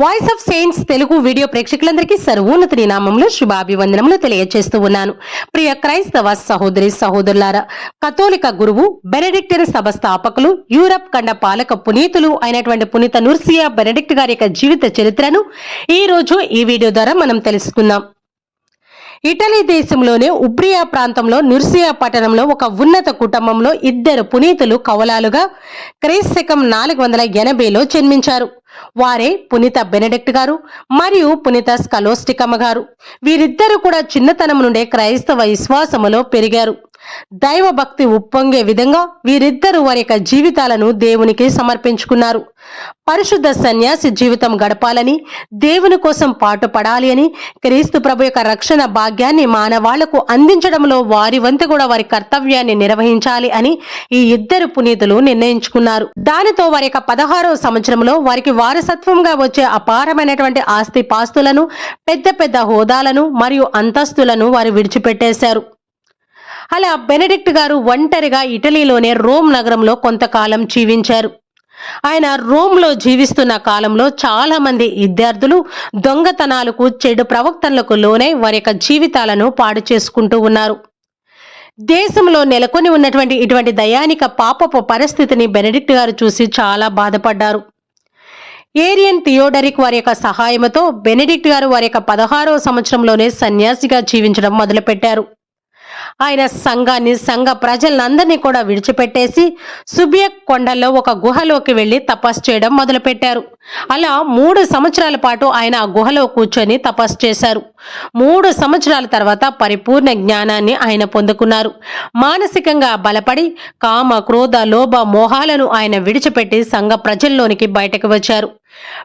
Voice of saints Telugu video ప్రేక్షకులందరికీ సర్వోన్నతి నామంలో శుభాభివందనములు తెలియజేస్తూ ఉన్నాను. ప్రియ క్రైస్తవ సహోదరి సహోదరులారా కథోలిక గురువు బెనెడిక్టర్ సభ స్థాపకులు యూరప్ ఖండ పాలక పునీతులు అయినటువంటి పునీత నుర్సియా బెనడిక్ట్ గారి యొక్క జీవిత చరిత్రను ఈ రోజు ఈ వీడియో ద్వారా మనం తెలుసుకుందాం. ఇటలీ దేశంలోనే ఉబ్రియా ప్రాంతంలో నుర్సియా పట్టణంలో ఒక ఉన్నత కుటుంబంలో ఇద్దరు పునీతులు కవలాలుగా క్రీస్తకం నాలుగు వందల ఎనభైలో జన్మించారు. వారే పునీత బెనడెక్ట్ గారు మరియు పునీత స్కలోస్టికమ్మ గారు. వీరిద్దరూ కూడా చిన్నతనం నుండే క్రైస్తవ విశ్వాసములో పెరిగారు. దైవ భక్తి ఉప్పొంగే విధంగా వీరిద్దరూ వారి యొక్క జీవితాలను దేవునికి సమర్పించుకున్నారు. పరిశుద్ధ సన్యాసి జీవితం గడపాలని దేవుని కోసం పాటుపడాలి అని క్రీస్తు ప్రభు యొక్క రక్షణ భాగ్యాన్ని మానవాళ్ళకు అందించడంలో వారి వంతు కూడా వారి కర్తవ్యాన్ని నిర్వహించాలి అని ఈ ఇద్దరు పునీతులు నిర్ణయించుకున్నారు. దానితో వారి యొక్క పదహారవ సంవత్సరంలో వారికి వారసత్వంగా వచ్చే అపారమైనటువంటి ఆస్తి పాస్తులను పెద్ద పెద్ద హోదాలను మరియు అంతస్తులను వారు విడిచిపెట్టేశారు. అలా బెనడిక్ట్ గారు ఒంటరిగా ఇటలీలోనే రోమ్ నగరంలో కొంతకాలం జీవించారు. ఆయన రోమ్లో జీవిస్తున్న కాలంలో చాలా మంది విద్యార్థులు దొంగతనాలకు చెడు ప్రవక్తలకు లోనై వారి యొక్క జీవితాలను పాడు చేసుకుంటూ ఉన్నారు. దేశంలో నెలకొని ఉన్నటువంటి ఇటువంటి దయానిక పాపపు పరిస్థితిని బెనెడిక్ట్ గారు చూసి చాలా బాధపడ్డారు. ఏరియన్ థియోడరిక్ వారి యొక్క సహాయంతో బెనెడిక్ట్ గారు వారి యొక్క పదహారవ సంవత్సరంలోనే సన్యాసిగా జీవించడం మొదలుపెట్టారు. ఆయన సంఘాన్ని సంఘ ప్రజలందరినీ కూడా విడిచిపెట్టేసి సుబియక్ కొండల్లో ఒక గుహలోకి వెళ్ళి తపస్సు చేయడం మొదలుపెట్టారు. అలా మూడు సంవత్సరాల పాటు ఆయన ఆ గుహలో కూర్చొని తపస్సు చేశారు. మూడు సంవత్సరాల తర్వాత పరిపూర్ణ జ్ఞానాన్ని ఆయన పొందుకున్నారు. మానసికంగా బలపడి కామ క్రోధ లోభ మోహాలను ఆయన విడిచిపెట్టి సంఘ ప్రజల్లోనికి బయటకు వచ్చారు.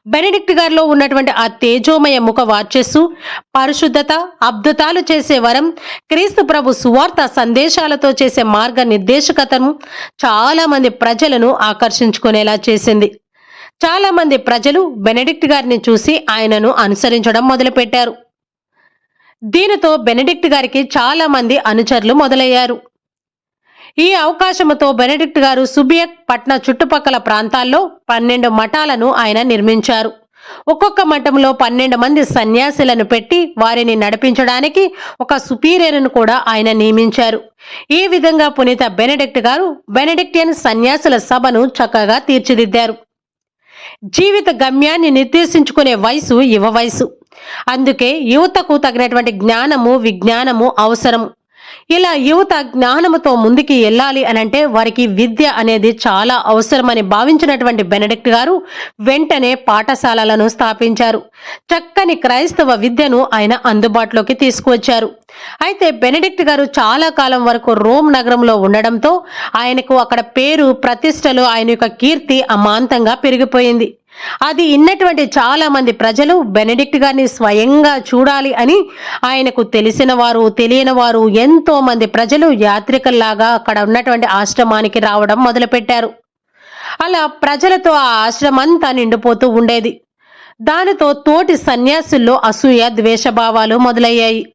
బెనెడిక్ట్ గారిలో ఉన్నటువంటి ఆ తేజోమయ ముఖ వాచెస్సు పరిశుద్ధత అద్భుతాలు చేసే వరం క్రీస్తు ప్రభు సువార్త సందేశాలతో చేసే మార్గ నిర్దేశకతను చాలామంది ప్రజలను ఆకర్షించుకునేలా చేసింది. చాలామంది ప్రజలు బెనెడిక్ట్ గారిని చూసి ఆయనను అనుసరించడం మొదలుపెట్టారు. దీనితో బెనెడిక్ట్ గారికి చాలామంది అనుచరులు మొదలయ్యారు. ఈ అవకాశముతో బెనడిక్ట్ గారు సుబియక్ పట్న చుట్టుపక్కల ప్రాంతాల్లో పన్నెండు మఠాలను ఆయన నిర్మించారు. ఒక్కొక్క మఠంలో పన్నెండు మంది సన్యాసులను పెట్టి వారిని నడిపించడానికి ఒక సుపీరియర్ను కూడా ఆయన నియమించారు. ఈ విధంగా పునీత బెనడిక్ట్ గారు బెనెడిక్టియన్ సన్యాసుల సభను చక్కగా తీర్చిదిద్దారు. జీవిత గమ్యాన్ని నిర్దేశించుకునే వయసు యువ వయసు. అందుకే యువతకు తగినటువంటి జ్ఞానము విజ్ఞానము అవసరం. ఇలా యువత జ్ఞానముతో ముందుకి వెళ్ళాలి అనంటే వారికి విద్య అనేది చాలా అవసరమని భావించినటువంటి బెనడిక్ట్ గారు వెంటనే పాఠశాలలను స్థాపించారు. చక్కని క్రైస్తవ విద్యను ఆయన అందుబాటులోకి తీసుకువచ్చారు. అయితే బెనడిక్ట్ గారు చాలా కాలం వరకు రోమ్ నగరంలో ఉండడంతో ఆయనకు అక్కడ పేరు ప్రతిష్టలు ఆయన యొక్క కీర్తి అమాంతంగా పెరిగిపోయింది. అది ఇన్నటువంటి చాలా మంది ప్రజలు బెనడిక్ట్ గారిని స్వయంగా చూడాలి అని ఆయనకు తెలిసిన వారు తెలియని వారు ఎంతో మంది ప్రజలు యాత్రికల్లాగా అక్కడ ఉన్నటువంటి ఆశ్రమానికి రావడం మొదలుపెట్టారు. అలా ప్రజలతో ఆ ఆశ్రమంతా నిండిపోతూ ఉండేది. దానితో తోటి సన్యాసుల్లో అసూయ ద్వేషభావాలు మొదలయ్యాయి.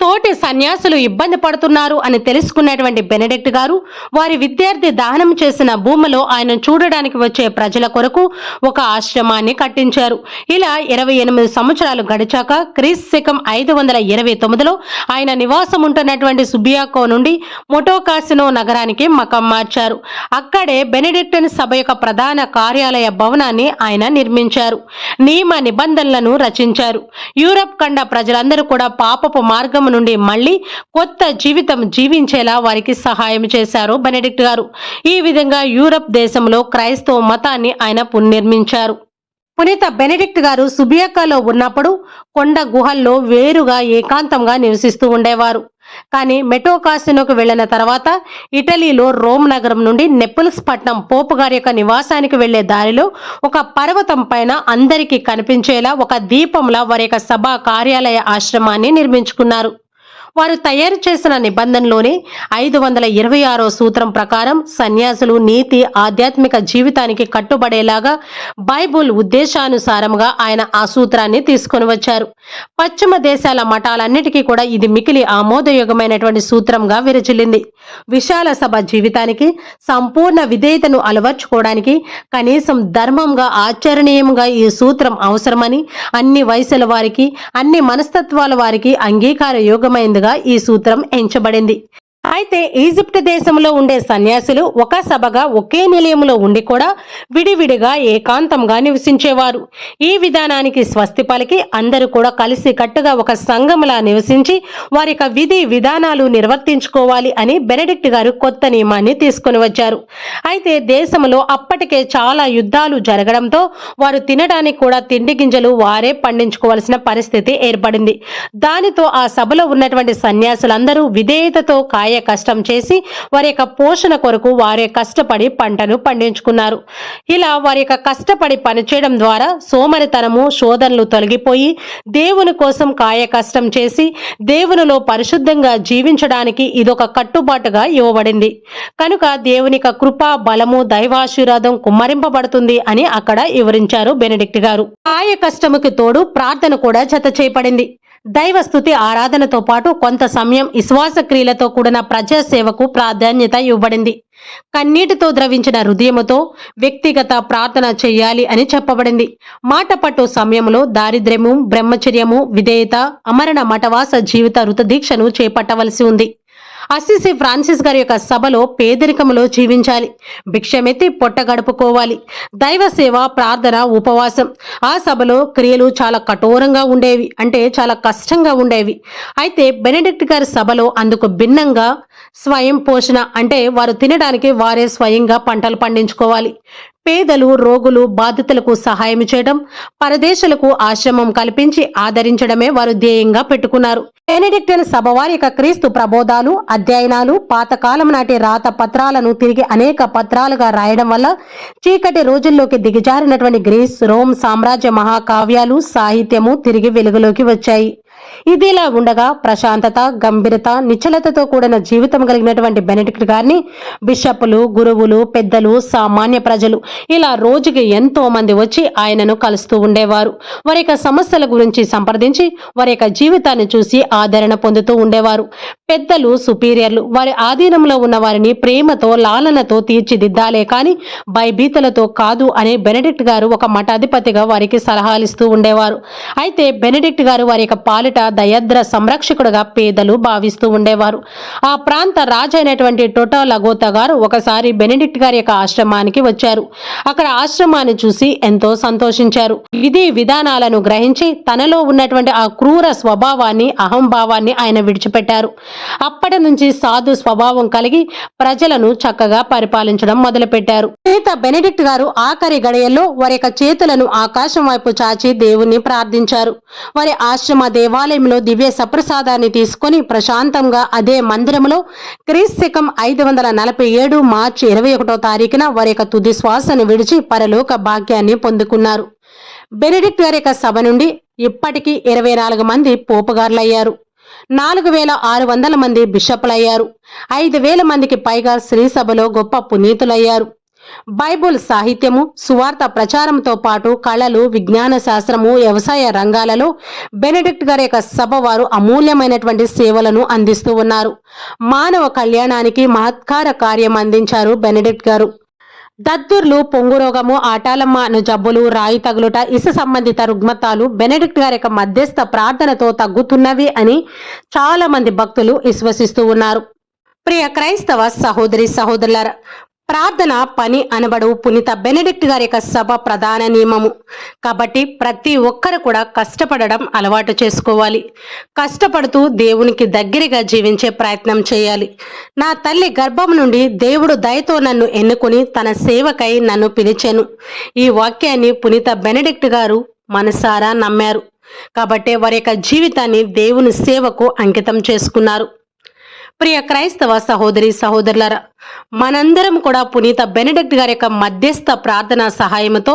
తోటి సన్యాసులు ఇబ్బంది పడుతున్నారు అని తెలుసుకున్నటువంటి బెనడిక్ట్ గారు వారి విద్యార్థి దహనం చేసిన భూమిలో ఆయన చూడడానికి వచ్చే ప్రజల కొరకు ఒక ఆశ్రమాన్ని కట్టించారు. ఇలా ఇరవై ఎనిమిది సంవత్సరాలు గడిచాక క్రీస్ శకం ఐదు వందల ఇరవై తొమ్మిదిలో ఆయన నివాసం ఉంటున్నటువంటి సుబియాకో నుండి మొటోకాసినో నగరానికి మకం మార్చారు. అక్కడే బెనెడిక్టన్ సభ యొక్క ప్రధాన కార్యాలయ భవనాన్ని ఆయన నిర్మించారు. నియమ నిబంధనలను రచించారు. యూరప్ ఖండ ప్రజలందరూ కూడా పాపపు మార్గం నుండి మళ్ళీ కొత్త జీవితం జీవించేలా వారికి సహాయం చేశారు బెనెడిక్ట్ గారు. ఈ విధంగా యూరప్ దేశంలో క్రైస్తవ మతాన్ని ఆయన పునర్నిర్మించారు. పునీత బెనడిక్ట్ గారు సుబియాకాలో ఉన్నప్పుడు కొండ గుహల్లో వేరుగా ఏకాంతంగా నివసిస్తూ ఉండేవారు. కానీ మెటోకాసినోకు వెళ్ళిన తర్వాత ఇటలీలో రోమ్ నగరం నుండి నెప్పుల్స్ పట్నం పోపు గారి యొక్క నివాసానికి వెళ్ళే దారిలో ఒక పర్వతం పైన అందరికీ కనిపించేలా ఒక దీపంలా వారి యొక్క సభా కార్యాలయ ఆశ్రమాన్ని నిర్మించుకున్నారు. వారు తయారు చేసిన నిబంధనలోనే ఐదు వందల ఇరవై ఆరో సూత్రం ప్రకారం సన్యాసులు నీతి ఆధ్యాత్మిక జీవితానికి కట్టుబడేలాగా బైబుల్ ఉద్దేశానుసారంగా ఆయన ఆ సూత్రాన్ని తీసుకొని వచ్చారు. పశ్చిమ దేశాల మఠాలన్నిటికీ కూడా ఇది మికిలి ఆమోదయోగమైనటువంటి సూత్రంగా విరచిల్లింది. విశాల సభ జీవితానికి సంపూర్ణ విధేయతను అలవర్చుకోవడానికి కనీసం ధర్మంగా ఆచరణీయంగా ఈ సూత్రం అవసరమని అన్ని వయసుల వారికి అన్ని మనస్తత్వాల వారికి అంగీకార యోగమైందిగా ఈ సూత్రం ఎంచబడింది. అయితే ఈజిప్ట్ దేశంలో ఉండే సన్యాసులు ఒక సభగా ఒకే నిలయంలో ఉండి కూడా విడివిడిగా ఏకాంతంగా నివసించేవారు. ఈ విధానానికి స్వస్తి పలికి అందరూ కూడా కలిసి కట్టుగా ఒక సంఘంలా నివసించి వారి యొక్క విధి విధానాలు నిర్వర్తించుకోవాలి అని బెనడిక్ట్ గారు కొత్త నియమాన్ని తీసుకొని వచ్చారు. అయితే దేశంలో అప్పటికే చాలా యుద్ధాలు జరగడంతో వారు తినడానికి కూడా తిండి గింజలు వారే పండించుకోవాల్సిన పరిస్థితి ఏర్పడింది. దానితో ఆ సభలో ఉన్నటువంటి సన్యాసులందరూ విధేయతతో కాయ కష్టం చేసి వారి యొక్క పోషణ కొరకు వారే కష్టపడి పంటను పండించుకున్నారు. ఇలా వారి యొక్క కష్టపడి పనిచేయడం ద్వారా సోమరితనము శోధనలు తొలగిపోయి దేవుని కోసం కాయ కష్టం చేసి దేవునిలో పరిశుద్ధంగా జీవించడానికి ఇదొక కట్టుబాటుగా ఇవ్వబడింది. కనుక దేవుని యొక్క కృప బలము దైవాశీర్వాదం కుమ్మరింపబడుతుంది అని అక్కడ వివరించారు బెనడిక్ట్ గారు. కాయ కష్టముకి తోడు ప్రార్థన కూడా జత చేయబడింది దైవ స్థుతి ఆరాధనతో పాటు కొంత సమయం విశ్వాస క్రియలతో కూడిన ప్రజా సేవకు ప్రాధాన్యత ఇవ్వబడింది. కన్నీటితో ద్రవించిన హృదయముతో వ్యక్తిగత ప్రార్థన చేయాలి అని చెప్పబడింది. మాట పట్టు సమయంలో దారిద్ర్యము బ్రహ్మచర్యము విధేయత అమరణ మఠవాస జీవిత రుతదీక్షను చేపట్టవలసి ఉంది. అసిసి ఫ్రాన్సిస్ గారి యొక్క సభలో పేదరికములో జీవించాలి. భిక్షమెత్తి పొట్ట గడుపుకోవాలి. దైవ సేవ ప్రార్థన ఉపవాసం. ఆ సభలో క్రియలు చాలా కఠోరంగా ఉండేవి. అంటే చాలా కష్టంగా ఉండేవి. అయితే బెనెడిక్ట్ గారి సభలో అందుకు భిన్నంగా స్వయం పోషణ అంటే వారు తినడానికి వారే స్వయంగా పంటలు పండించుకోవాలి. పేదలు రోగులు బాధితులకు సహాయం చేయడం పరదేశులకు ఆశ్రమం కల్పించి ఆదరించడమే వారు ధ్యేయంగా పెట్టుకున్నారు. బెనడిక్టన్ సభవారి యొక్క క్రీస్తు ప్రబోధాలు అధ్యయనాలు పాతకాలం నాటి రాత పత్రాలను తిరిగి అనేక పత్రాలుగా రాయడం వల్ల చీకటి రోజుల్లోకి దిగజారినటువంటి గ్రీస్ రోమ్ సామ్రాజ్య మహాకావ్యాలు సాహిత్యము తిరిగి వెలుగులోకి వచ్చాయి. ఇదిలా ఉండగా ప్రశాంతత గంభీరత నిశ్చలతతో కూడిన జీవితం కలిగినటువంటి బెనడిక్ట్ గారిని బిషప్పులు గురువులు పెద్దలు సామాన్య ప్రజలు ఇలా రోజుకి ఎంతో మంది వచ్చి ఆయనను కలుస్తూ ఉండేవారు. వారి యొక్క సమస్యల గురించి సంప్రదించి వారి యొక్క జీవితాన్ని చూసి ఆదరణ పొందుతూ ఉండేవారు. పెద్దలు సుపీరియర్లు వారి ఆధీనంలో ఉన్న వారిని ప్రేమతో లాలనతో తీర్చిదిద్దాలే కాని భయభీతలతో కాదు అనే బెనడిక్ట్ గారు ఒక మఠాధిపతిగా వారికి సలహాలిస్తూ ఉండేవారు. అయితే బెనడిక్ట్ గారు వారి యొక్క పాలిట దయద్ర సంరక్షకుడుగా పేదలు భావిస్తూ ఉండేవారు. ఆ ప్రాంత రాజు అయినటువంటి టొటో లగోతా గారు ఒకసారి బెనడిక్ట్ గారి యొక్క ఆశ్రమానికి వచ్చారు. అక్కడ ఆశ్రమాన్ని చూసి ఎంతో సంతోషించారు. విధి విధానాలను గ్రహించి తనలో ఉన్నటువంటి ఆ క్రూర స్వభావాన్ని అహంభావాన్ని ఆయన విడిచిపెట్టారు. అప్పటి నుంచి సాధు స్వభావం కలిగి ప్రజలను చక్కగా పరిపాలించడం మొదలుపెట్టారు. సీత బెనెడిక్ట్ గారు ఆఖరి గడియల్లో వారి యొక్క చేతులను ఆకాశం వైపు చాచి దేవుణ్ణి ప్రార్థించారు. వారి ఆశ్రమ దేవాలయంలో దివ్య సప్రసాదాన్ని తీసుకొని ప్రశాంతంగా అదే మందిరంలో క్రీస్తికం ఐదు వందల నలభై ఏడు మార్చి ఇరవై ఒకటో తారీఖున వారి యొక్క తుది శ్వాసను విడిచి పరలోక భాగ్యాన్ని పొందుకున్నారు. బెనెడిక్ట్ గారి యొక్క సభ నుండి ఇప్పటికీ ఇరవై నాలుగు మంది పోపుగారులయ్యారు. నాలుగు వేల ఆరు వందల మంది బిషప్లయ్యారు. ఐదు వేల మందికి పైగా శ్రీసభలో గొప్ప పునీతులయ్యారు. బైబుల్ సాహిత్యము సువార్త ప్రచారంతో పాటు కళలు విజ్ఞాన శాస్త్రము వ్యవసాయ రంగాలలో బెనెడిక్ట్ గారి యొక్క సభ వారు అమూల్యమైనటువంటి సేవలను అందిస్తూ ఉన్నారు. మానవ కళ్యాణానికి మహత్కార కార్యం అందించారు బెనెడిక్ట్ గారు. దద్దుర్లు పొంగురోగము ఆటాలమ్మ అను జబ్బులు రాయి తగులుట ఇసు సంబంధిత రుగ్మతాలు బెనెడిక్ట్ గారి యొక్క మధ్యస్థ ప్రార్థనతో తగ్గుతున్నవి అని చాలా మంది భక్తులు విశ్వసిస్తూ ఉన్నారు. ప్రియ క్రైస్తవ సహోదరి సహోదరులారా ప్రార్థన పని అనబడు పునీత బెనెడిక్ట్ గారి యొక్క సభ ప్రధాన నియమము. కాబట్టి ప్రతి ఒక్కరు కూడా కష్టపడడం అలవాటు చేసుకోవాలి. కష్టపడుతూ దేవునికి దగ్గరగా జీవించే ప్రయత్నం చేయాలి. నా తల్లి గర్భం నుండి దేవుడు దయతో నన్ను ఎన్నుకొని తన సేవకై నన్ను పిలిచాను. ఈ వాక్యాన్ని పునీత బెనెడిక్ట్ గారు మనసారా నమ్మారు. కాబట్టే వారి యొక్క జీవితాన్ని దేవుని సేవకు అంకితం చేసుకున్నారు. ప్రియ క్రైస్తవ సహోదరి సహోదరులరా మనందరం కూడా పునీత బెనడిక్ట్ గారి యొక్క మధ్యస్థ ప్రార్థన సహాయంతో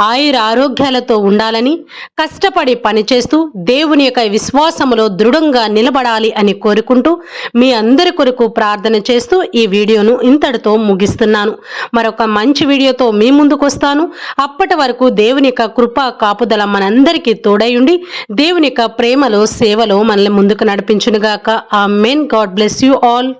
ఆయుర ఆరోగ్యాలతో ఉండాలని కష్టపడి పనిచేస్తూ దేవుని యొక్క విశ్వాసములో దృఢంగా నిలబడాలి అని కోరుకుంటూ మీ అందరి కొరకు ప్రార్థన చేస్తూ ఈ వీడియోను ఇంతటితో ముగిస్తున్నాను. మరొక మంచి వీడియోతో మీ ముందుకు వస్తాను. అప్పటి వరకు దేవుని యొక్క కృప కాపుదల మనందరికీ తోడయుండి దేవుని యొక్క ప్రేమలో సేవలో మనల్ని ముందుకు నడిపించునుగాక. Amen god bless you all.